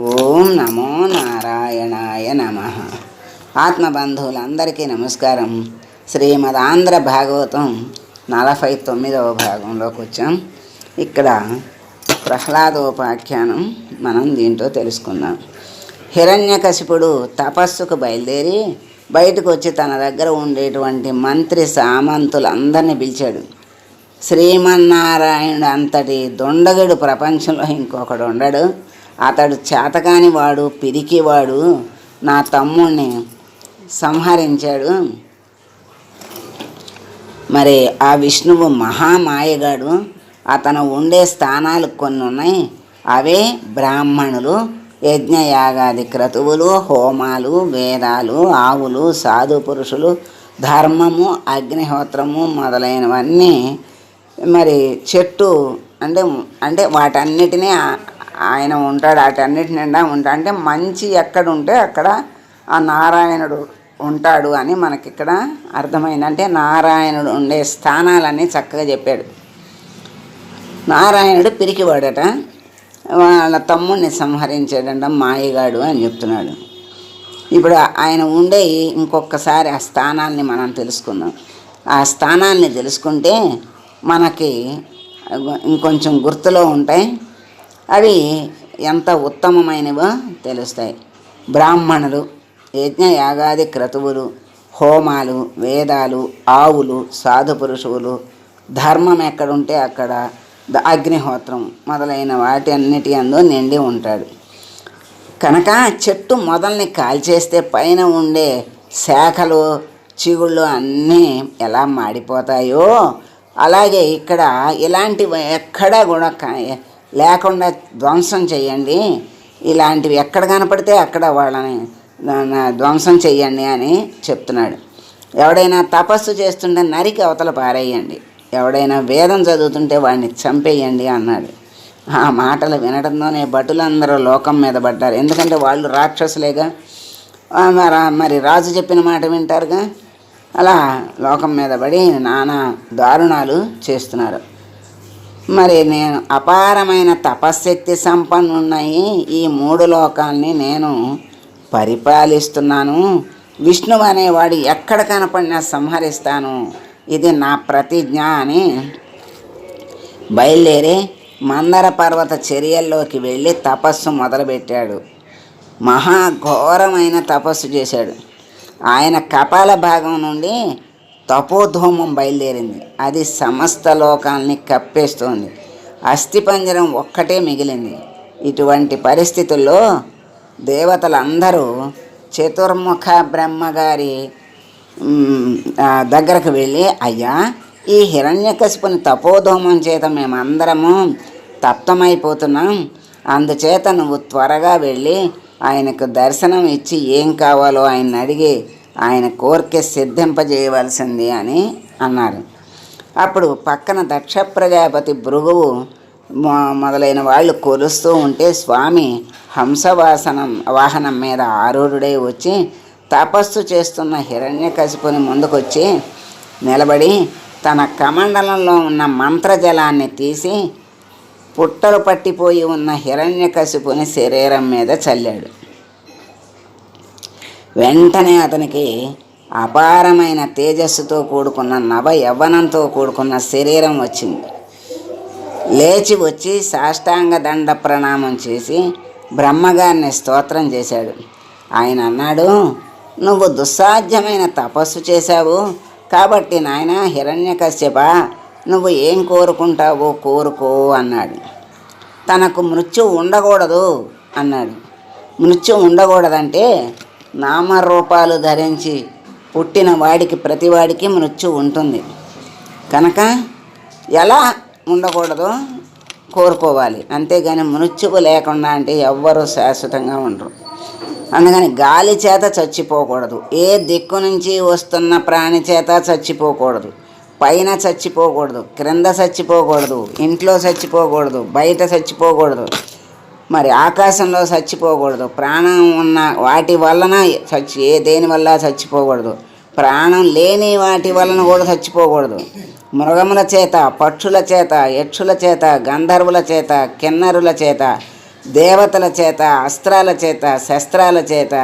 ఓం నమో నారాయణాయ నమ. ఆత్మబంధువులందరికీ నమస్కారం. శ్రీమద్ ఆంధ్ర భాగవతం నలభై తొమ్మిదవ భాగంలోకి వచ్చాం ఇక్కడ ప్రహ్లాదోపాఖ్యానం మనం దీంట్లో తెలుసుకుందాం. హిరణ్యకశిపుడు తపస్సుకు బయలుదేరి బయటకు వచ్చి తన దగ్గర ఉండేటువంటి మంత్రి సామంతులందరినీ పిలిచాడు. శ్రీమన్నారాయణుడు అంతటి దొండగడు ప్రపంచంలో ఇంకొకడు ఉండడు. అతడు చేతకాని వాడు పిరికివాడు నా తమ్ముణ్ణి సంహరించాడు. మరి ఆ విష్ణువు మహామాయగాడు అతను ఉండే స్థానాలు కొన్ని ఉన్నాయి అవే బ్రాహ్మణులు యజ్ఞయాగాది క్రతువులు హోమాలు వేదాలు ఆవులు సాధు పురుషులు ధర్మము అగ్నిహోత్రము మొదలైనవన్నీ మరి చెట్టు అంటే అంటే వాటన్నిటినీ ఆయన ఉంటాడు వాటన్నిటి నిండా ఉంటాడు. అంటే మంచి ఎక్కడ ఉంటే అక్కడ ఆ నారాయణుడు ఉంటాడు అని మనకి ఇక్కడ అర్థమైంది. అంటే నారాయణుడు ఉండే స్థానాలన్నీ చక్కగా చెప్పాడు. నారాయణుడు పిరికివాడట. వాళ్ళ తమ్ముడిని సంహరించాడంట మాయగాడు అని చెప్తున్నాడు. ఇప్పుడు ఆయన ఉండే ఇంకొకసారి ఆ స్థానాల్ని మనం తెలుసుకుందాం. ఆ స్థానాల్ని తెలుసుకుంటే మనకి ఇంకొంచెం గుర్తులో ఉంటాయి. అవి ఎంత ఉత్తమమైనవో తెలుస్తాయి. బ్రాహ్మణులు యజ్ఞ యాగాది క్రతువులు హోమాలు వేదాలు ఆవులు సాధు పురుషులు ధర్మం ఎక్కడుంటే అక్కడ అగ్నిహోత్రం మొదలైన వాటి అన్నిటి అందు నిండి ఉంటాడు. కనుక చెట్టు మొదల్ని కాల్చేస్తే పైన ఉండే శాఖలు చిగుళ్ళు అన్నీ ఎలా మాడిపోతాయో అలాగే ఇక్కడ ఇలాంటివి ఎక్కడా కూడా కా- లేకుండా ధ్వంసం చేయండి. ఇలాంటివి ఎక్కడ కనపడితే అక్కడ వాళ్ళని ధ్వంసం చెయ్యండి అని చెప్తున్నాడు. ఎవడైనా తపస్సు చేస్తుంటే నరికి అవతల పారేయండి. ఎవడైనా వేదం చదువుతుంటే వాడిని చంపేయండి అన్నాడు. ఆ మాటలు వినడంతోనే భటులందరూ లోకం మీద పడ్డారు. ఎందుకంటే వాళ్ళు రాక్షసులేగా? మరి- మరి రాజు చెప్పిన మాట వింటారుగా? అలా లోకం మీద పడి నానా దారుణాలు చేస్తున్నారు. మరి నేను అపారమైన తపశ్శక్తి సంపన్నున్నాయి ఈ మూడు లోకాల్ని నేను పరిపాలిస్తున్నాను. విష్ణువు అనేవాడు ఎక్కడ కనపడినా సంహరిస్తాను. ఇది నా ప్రతిజ్ఞ అని బయలుదేరి మందర పర్వత చర్యల్లోకి వెళ్ళి తపస్సు మొదలుపెట్టాడు. మహాఘోరమైన తపస్సు చేశాడు. ఆయన కపాల భాగం నుండి తపోధూమం బయలుదేరింది. అది సమస్త లోకాల్ని కప్పేస్తోంది. అస్థిపంజరం ఒక్కటే మిగిలింది. ఇటువంటి పరిస్థితుల్లో దేవతలందరూ చతుర్ముఖ బ్రహ్మగారి దగ్గరకు వెళ్ళి అయ్యా ఈ హిరణ్యకశిపుని తపోధూమం చేత మేమందరము తప్తమైపోతున్నాం. అందుచేత నువ్వు త్వరగా వెళ్ళి ఆయనకు దర్శనం ఇచ్చి ఏం కావాలో ఆయన అడిగి ఆయన కోరిక సిద్ధింపజేయవలసింది అని అన్నారు అప్పుడు పక్కన దక్ష ప్రజాపతి భృగువు మొ- మొదలైన వాళ్ళు కొలుస్తూ ఉంటే స్వామి హంసవాసనం వాహనం మీద ఆరూఢుడై వచ్చి తపస్సు చేస్తున్న హిరణ్యకశిపుని ముందుకొచ్చి నిలబడి తన కమండలంలో ఉన్న మంత్రజలాన్ని తీసి పుట్టలు పట్టిపోయి ఉన్న హిరణ్యకశిపుని శరీరం మీద చల్లాడు. వెంటనే అతనికి అపారమైన తేజస్సుతో కూడుకున్న నవ యవ్వనంతో కూడుకున్న శరీరం వచ్చింది. లేచి వచ్చి సాష్టాంగ దండ ప్రణామం చేసి బ్రహ్మగారిని స్తోత్రం చేశాడు. ఆయన అన్నాడు నువ్వు దుస్సాధ్యమైన తపస్సు చేశావు. కాబట్టి నాయన హిరణ్యకశ్యప నువ్వు ఏం కోరుకుంటావో కోరుకో అన్నాడు. తనకు మృత్యు ఉండకూడదు అన్నాడు. మృత్యు ఉండకూడదంటే నామరూపాలు ధరించి పుట్టిన వాడికి ప్రతివాడికి మృత్యు ఉంటుంది. కనుక ఎలా ఉండకూడదో? కోరుకోవాలి. అంతేగాని మృత్యువు లేకుండా అంటే ఎవ్వరూ శాశ్వతంగా ఉండరు. అందుకని గాలి చేత చచ్చిపోకూడదు. ఏ దిక్కు నుంచి వస్తున్న ప్రాణి చేత చచ్చిపోకూడదు. పైన చచ్చిపోకూడదు. క్రింద చచ్చిపోకూడదు. ఇంట్లో చచ్చిపోకూడదు. బయట చచ్చిపోకూడదు. మరి ఆకాశంలో చచ్చిపోకూడదు. ప్రాణం ఉన్న వాటి వలన చచ్చి ఏ దేని వల్ల చచ్చిపోకూడదు? ప్రాణం లేని వాటి వలన కూడా చచ్చిపోకూడదు. మృగముల చేత పక్షుల చేత యక్షుల చేత గంధర్వుల చేత కిన్నరుల చేత దేవతల చేత అస్త్రాల చేత శస్త్రాల చేత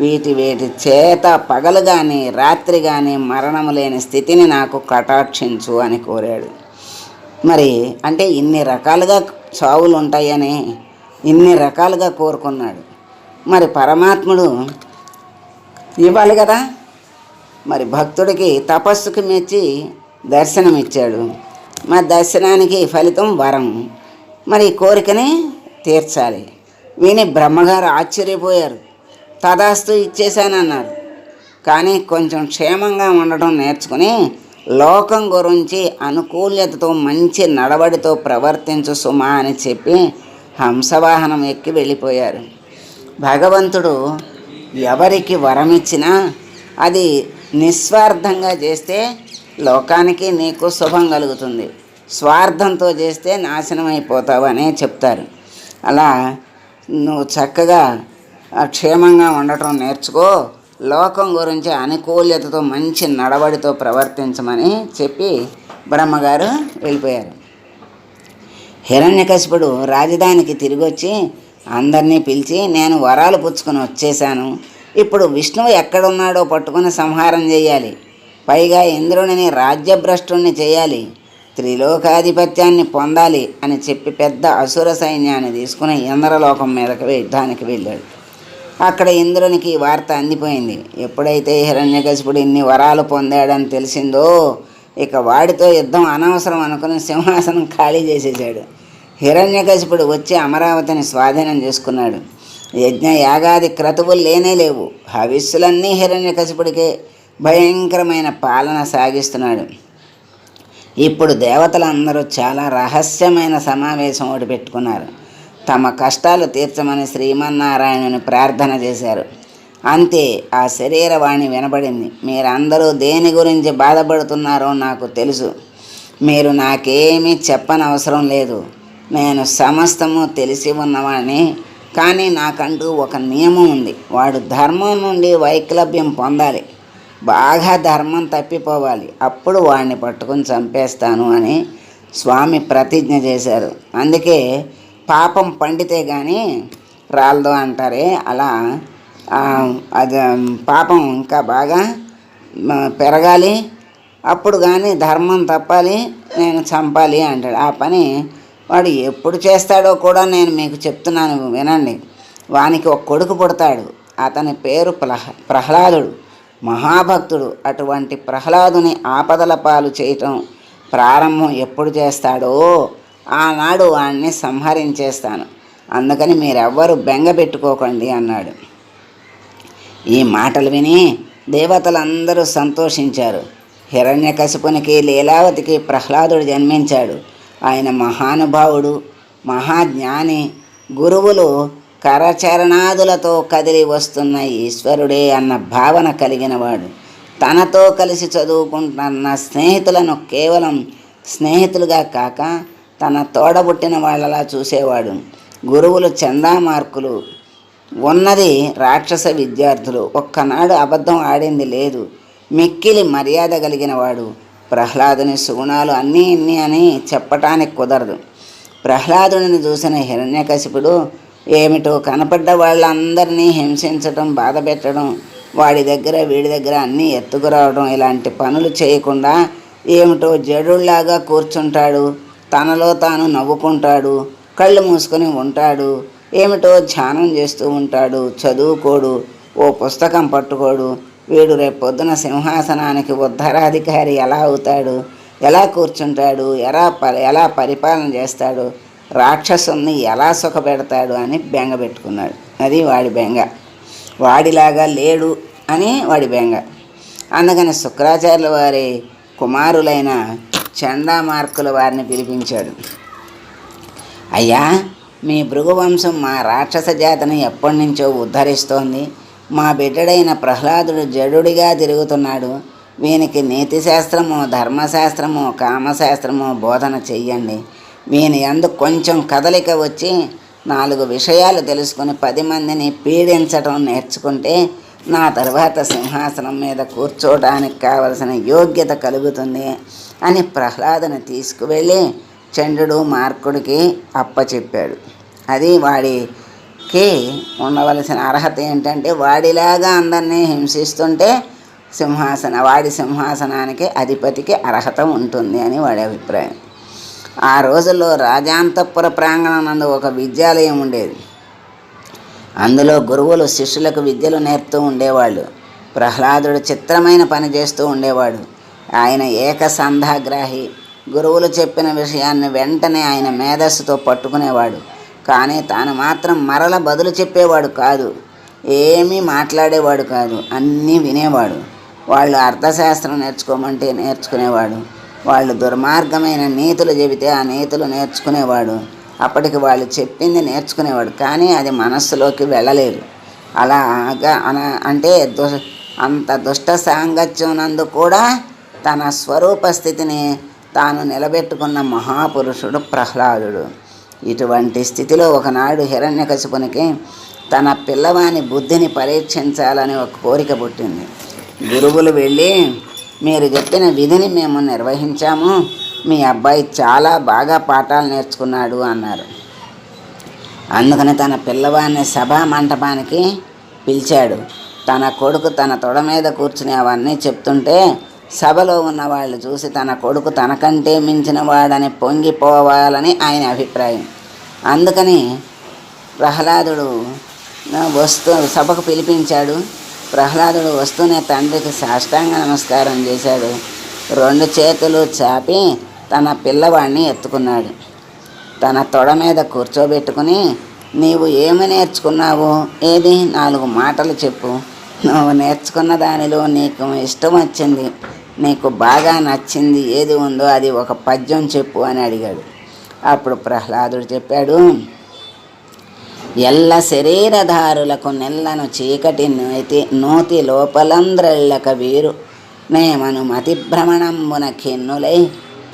వీటి వీటి చేత పగలు కానీ రాత్రి కానీ మరణము లేని స్థితిని నాకు కటాక్షించు అని కోరాడు. మరి అంటే ఇన్ని రకాలుగా చావులు ఉంటాయని ఇన్ని రకాలుగా కోరుకున్నాడు. మరి పరమాత్ముడు ఇవ్వాలి కదా? మరి భక్తుడికి తపస్సుకి మెచ్చి దర్శనం ఇచ్చాడు మరి దర్శనానికి ఫలితం వరం. మరి ఈ కోరికని తీర్చాలి. విని బ్రహ్మగారు ఆశ్చర్యపోయారు. తదాస్తు ఇచ్చేశానన్నారు. కానీ కొంచెం క్షేమంగా ఉండడం నేర్చుకుని లోకం గురించి అనుకూల్యతతో మంచి నడవడితో ప్రవర్తించు సుమా అని చెప్పి హంసవాహనం ఎక్కి వెళ్ళిపోయారు. భగవంతుడు ఎవరికి వరమిచ్చినా అది నిస్వార్థంగా చేస్తే లోకానికి నీకు శుభం కలుగుతుంది. స్వార్థంతో చేస్తే నాశనం అయిపోతావు అనే చెప్తారు. అలా నువ్వు చక్కగా క్షేమంగా ఉండటం నేర్చుకో. లోకం గురించి అనుకూల్యతతో మంచి నడవడితో ప్రవర్తించమని చెప్పి బ్రహ్మగారు వెళ్ళిపోయారు. హిరణ్యకశిపుడు రాజధానికి తిరిగి వచ్చి అందరినీ పిలిచి నేను వరాలు పుచ్చుకొని వచ్చేసాను ఇప్పుడు విష్ణువు ఎక్కడున్నాడో పట్టుకుని సంహారం చేయాలి పైగా ఇంద్రుడిని రాజ్యభ్రష్టుణ్ణి చేయాలి త్రిలోకాధిపత్యాన్ని పొందాలి అని చెప్పి పెద్ద అసుర సైన్యాన్ని తీసుకుని ఇంద్రలోకం మీదకి యుద్ధానికి వెళ్ళాడు. అక్కడ ఇంద్రునికి ఈ వార్త అందిపోయింది. ఎప్పుడైతే హిరణ్యకశిపుడు ఇన్ని వరాలు పొందాడని తెలిసిందో ఇక వాడితో యుద్ధం అనవసరం అనుకుని సింహాసనం ఖాళీ చేసేసాడు హిరణ్యకశిపుడు వచ్చి అమరావతిని స్వాధీనం చేసుకున్నాడు. యజ్ఞ యాగాది క్రతువులు లేనే లేవు. హవిస్సులన్నీ హిరణ్యకశిపుడికే భయంకరమైన పాలన సాగిస్తున్నాడు. ఇప్పుడు దేవతలందరూ చాలా రహస్యమైన సమావేశం ఒకటి పెట్టుకున్నారు. తమ కష్టాలు తీర్చమని శ్రీమన్నారాయణుని ప్రార్థన చేశారు. అంతే ఆ శరీరవాణి వినబడింది. మీరందరూ దేని గురించి బాధపడుతున్నారో నాకు తెలుసు. మీరు నాకేమీ చెప్పనవసరం లేదు. నేను సమస్తము తెలిసి ఉన్నవాడిని. కానీ నాకంటూ ఒక నియమం ఉంది. వాడు ధర్మం నుండి వైక్లభ్యం పొందాలి. బాగా ధర్మం తప్పిపోవాలి. అప్పుడు వాడిని పట్టుకొని చంపేస్తాను అని స్వామి ప్రతిజ్ఞ చేశారు. అందుకే పాపం పండితే కానీ రాలదు అంటారే. అలా అది పాపం ఇంకా బాగా పెరగాలి. అప్పుడు కానీ ధర్మం తప్పాలి. నేను చంపాలి అంటాడు. ఆ పని వాడు ఎప్పుడు చేస్తాడో కూడా నేను మీకు చెప్తున్నాను వినండి. వానికి ఒక కొడుకు పుడతాడు. అతని పేరు ప్రహ ప్రహ్లాదుడు. మహాభక్తుడు. అటువంటి ప్రహ్లాదుని ఆపదల పాలు చేయటం ప్రారంభం ఎప్పుడు చేస్తాడో ఆనాడు వాడిని సంహరించేస్తాను. అందుకని మీరెవ్వరూ బెంగ పెట్టుకోకండి అన్నాడు. ఈ మాటలు విని దేవతలందరూ సంతోషించారు. హిరణ్యకశిపునికి లీలావతికి ప్రహ్లాదుడు జన్మించాడు. ఆయన మహానుభావుడు మహాజ్ఞాని గురువులు కరచరణాదులతో కదిలి వస్తున్న ఈశ్వరుడే అన్న భావన కలిగినవాడు. తనతో కలిసి చదువుకుంటున్న స్నేహితులను కేవలం స్నేహితులుగా కాక తన తోడబుట్టిన వాళ్ళలా చూసేవాడు. గురువులు చందామార్కులు. ఉన్నది రాక్షస విద్యార్థులు. ఒక్కనాడు అబద్ధం ఆడింది లేదు. మిక్కిలి మర్యాద కలిగినవాడు. ప్రహ్లాదుని సుగుణాలు అన్నీ ఇన్ని అని చెప్పటానికి కుదరదు. ప్రహ్లాదుని చూసిన హిరణ్యకశిపుడు ఏమిటో కనపడ్డ వాళ్ళందరినీ హింసించటం బాధ పెట్టడం వాడి దగ్గర వీడి దగ్గర అన్నీ ఎత్తుకురావడం ఇలాంటి పనులు చేయకుండా ఏమిటో జడుల్లాగా కూర్చుంటాడు. తనలో తాను నవ్వుకుంటాడు కళ్ళు మూసుకొని ఉంటాడు. ఏమిటో ధ్యానం చేస్తూ ఉంటాడు చదువుకోడు ఓ పుస్తకం పట్టుకోడు వీడు రేపు పొద్దున సింహాసనానికి ఉత్తరాధికారి ఎలా అవుతాడు? ఎలా కూర్చుంటాడు? ఎలా ప ఎలా పరిపాలన చేస్తాడు? రాక్షసుల్ని ఎలా సుఖపెడతాడు? అని బెంగ పెట్టుకున్నాడు. అది వాడి బెంగ. వాడిలాగా లేడు అని వాడి బెంగ. అందుకని శుక్రాచార్యుల వారి కుమారులైన చండామార్కుల వారిని పిలిపించాడు. అయ్యా మీ భృగువంశం మా రాక్షస జాతిని ఎప్పటి నుంచో ఉద్ధరిస్తోంది. మా బిడ్డడైన ప్రహ్లాదుడు జడుడిగా తిరుగుతున్నాడు. వీనికి నీతిశాస్త్రము ధర్మశాస్త్రము కామశాస్త్రము బోధన చెయ్యండి. వీని అందు కొంచెం కదలిక వచ్చి నాలుగు విషయాలు తెలుసుకుని పది మందిని పీడించటం నేర్చుకుంటే నా తర్వాత సింహాసనం మీద కూర్చోవడానికి కావలసిన యోగ్యత కలుగుతుంది అని ప్రహ్లాదుని తీసుకువెళ్ళి చంద్రుడు మార్కుడికి అప్పచెప్పాడు. అది వాడి కి ఉండవలసిన అర్హత ఏంటంటే వాడిలాగా అందరినీ హింసిస్తుంటే సింహాసన వాడి సింహాసనానికి అధిపతికి అర్హత ఉంటుంది అని వాడి అభిప్రాయం. ఆ రోజుల్లో రాజాంతపుర ప్రాంగణం నందు ఒక విద్యాలయం ఉండేది. అందులో గురువులు శిష్యులకు విద్యలు నేర్పుతూ ఉండేవాళ్ళు. ప్రహ్లాదుడు చిత్రమైన పని చేస్తూ ఉండేవాడు. ఆయన ఏకసంధాగ్రాహి. గురువులు చెప్పిన విషయాన్ని వెంటనే ఆయన మేధస్సుతో పట్టుకునేవాడు. కానీ తాను మాత్రం మరల బదులు చెప్పేవాడు కాదు. ఏమీ మాట్లాడేవాడు కాదు. అన్నీ వినేవాడు. వాళ్ళు అర్థశాస్త్రం నేర్చుకోమంటే నేర్చుకునేవాడు. వాళ్ళు దుర్మార్గమైన నీతులు చెబితే ఆ నీతులు నేర్చుకునేవాడు. అప్పటికి వాళ్ళు చెప్పింది నేర్చుకునేవాడు. కానీ అది మనస్సులోకి వెళ్ళలేదు. అలాగా అన అంటే దు అంత దుష్ట సాంగత్యం నందు కూడా తన స్వరూప స్థితిని తాను నిలబెట్టుకున్న మహాపురుషుడు ప్రహ్లాదుడు. ఇటువంటి స్థితిలో ఒకనాడు హిరణ్యకశిపునికి తన పిల్లవాని బుద్ధిని పరీక్షించాలని ఒక కోరిక పుట్టింది. గురువులు వెళ్ళి మీరు చెప్పిన విధిని మేము నిర్వహించాము. మీ అబ్బాయి చాలా బాగా పాఠాలు నేర్చుకున్నాడు అన్నారు. అందుకని తన పిల్లవాడిని సభా మంటపానికి పిలిచాడు. తన కొడుకు తన తొడ మీద కూర్చుని అవన్నీ చెప్తుంటే సభలో ఉన్న వాళ్ళు చూసి తన కొడుకు తనకంటే మించిన వాడని పొంగిపోవాలని ఆయన అభిప్రాయం. అందుకని ప్రహ్లాదుడు వస్తూ సభకు పిలిపించాడు. ప్రహ్లాదుడు వస్తూనే తండ్రికి సాష్టాంగ నమస్కారం చేశాడు. రెండు చేతులు చాపి తన పిల్లవాడిని ఎత్తుకున్నాడు. తన తొడ మీద కూర్చోబెట్టుకుని నీవు ఏమి నేర్చుకున్నావు? ఏది? నాలుగు మాటలు చెప్పు. నువ్వు నేర్చుకున్న దానిలో నీకు ఇష్టం వచ్చింది. నీకు బాగా నచ్చింది ఏది ఉందో అది ఒక పద్యం చెప్పు అని అడిగాడు. అప్పుడు ప్రహ్లాదుడు చెప్పాడు ఎల్ల శరీరధారులకు నెల్లను చీకటి నోతి నోతి లోపలంద్రళ్ళక వీరు. నేమను మతి భ్రమణంబున ఖిన్నులై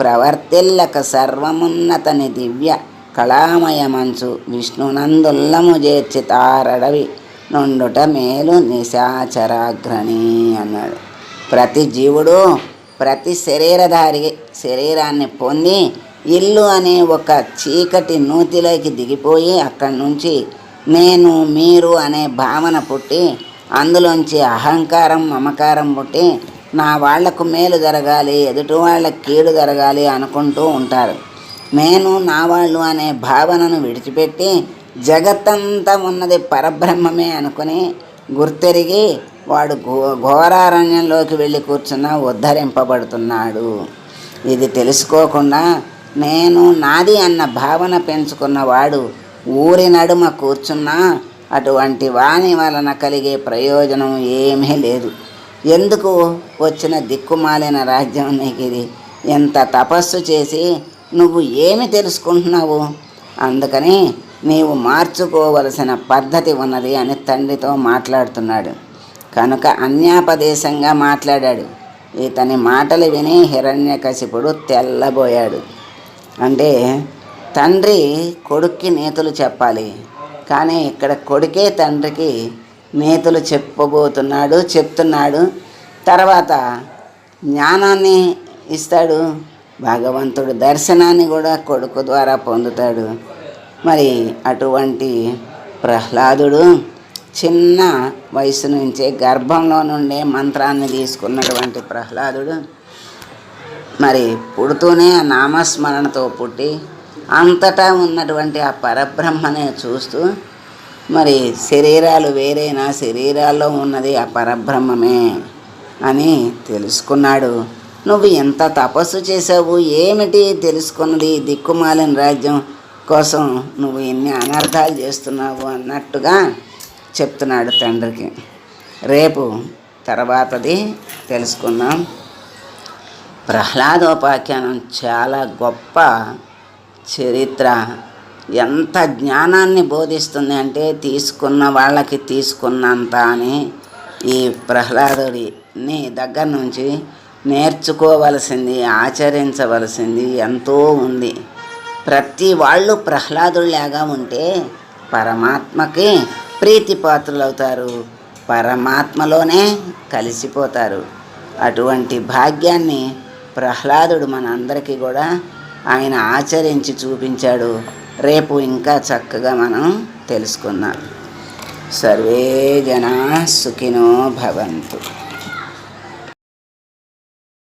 ప్రవర్తిల్లక సర్వమున్నతని దివ్య కళామయమంచు విష్ణునందుల్లము చేర్చి తారడవి నుండుట మేలు నిశాచరాగ్రణి అన్నాడు. ప్రతి జీవుడు ప్రతి శరీరధారి శరీరాన్ని పొంది ఇల్లు అనే ఒక చీకటి నూతిలోకి దిగిపోయి అక్కడి నుంచి నేను మీరు అనే భావన పుట్టి అందులోంచి అహంకారం మమకారం పుట్టి నా వాళ్ళకు మేలు జరగాలి ఎదుటి వాళ్ళకి కీడు జరగాలి అనుకుంటూ ఉంటారు. నేను నా వాళ్ళు అనే భావనను విడిచిపెట్టి జగత్తంతా ఉన్నది పరబ్రహ్మమే అనుకుని గుర్తెరిగి వాడు ఘో ఘోరారణ్యంలోకి వెళ్ళి కూర్చున్న ఉద్ధరింపబడుతున్నాడు. ఇది తెలుసుకోకుండా నేను నాది అన్న భావన పెంచుకున్నవాడు ఊరి నడుమ కూర్చున్నా అటువంటి వాని వలన కలిగే ప్రయోజనం ఏమీ లేదు. ఎందుకు వచ్చిన దిక్కుమాలిన రాజ్యం నీకు ఇది? ఎంత తపస్సు చేసి నువ్వు ఏమి తెలుసుకుంటున్నావు? అందుకని నీవు మార్చుకోవలసిన పద్ధతి ఉన్నది అని తండ్రితో మాట్లాడుతున్నాడు. కనుక అన్యాపదేశంగా మాట్లాడాడు. ఇతని మాటలు విని హిరణ్యకశిపుడు తెల్లబోయాడు. అంటే తండ్రి కొడుక్కి నేతలు చెప్పాలి. కానీ ఇక్కడ కొడుకే తండ్రికి నేతలు చెప్పబోతున్నాడు చెప్తున్నాడు. తర్వాత జ్ఞానాన్ని ఇస్తాడు. భగవంతుడు దర్శనాన్ని కూడా కొడుకు ద్వారా పొందుతాడు. మరి అటువంటి ప్రహ్లాదుడు చిన్న వయసు నుంచే గర్భంలో నుండే మంత్రాన్ని తీసుకున్నటువంటి ప్రహ్లాదుడు. మరి పుడుతూనే ఆ నామస్మరణతో పుట్టి అంతటా ఉన్నటువంటి ఆ పరబ్రహ్మనే చూస్తూ మరి శరీరాలు వేరైనా శరీరాల్లో ఉన్నది ఆ పరబ్రహ్మమే అని తెలుసుకున్నాడు. నువ్వు ఎంత తపస్సు చేసావు ఏమిటి తెలుసుకున్నది? దిక్కుమాలిన రాజ్యం కోసం నువ్వు ఎన్ని అనర్థాలు చేస్తున్నావు అన్నట్టుగా చెప్తున్నాడు తండ్రికి రేపు తర్వాతది తెలుసుకుందాం. ప్రహ్లాదోపాఖ్యానం చాలా గొప్ప చరిత్ర. ఎంత జ్ఞానాన్ని బోధిస్తుంది అంటే తీసుకున్న వాళ్ళకి తీసుకున్నంత అని ఈ ప్రహ్లాదుడిని దగ్గర నుంచి నేర్చుకోవలసింది ఆచరించవలసింది ఎంతో ఉంది. ప్రతి వాళ్ళు ప్రహ్లాదుడిలాగా ఉంటే పరమాత్మకి ప్రీతిపాత్రులవుతారు. పరమాత్మలోనే కలిసిపోతారు. అటువంటి భాగ్యాన్ని ప్రహ్లాదుడు మనందరికీ కూడా ఆయన ఆచరించి చూపించాడు. రేపు ఇంకా చక్కగా మనం తెలుసుకుందాం. సర్వే జనా సుఖినో భవంతు.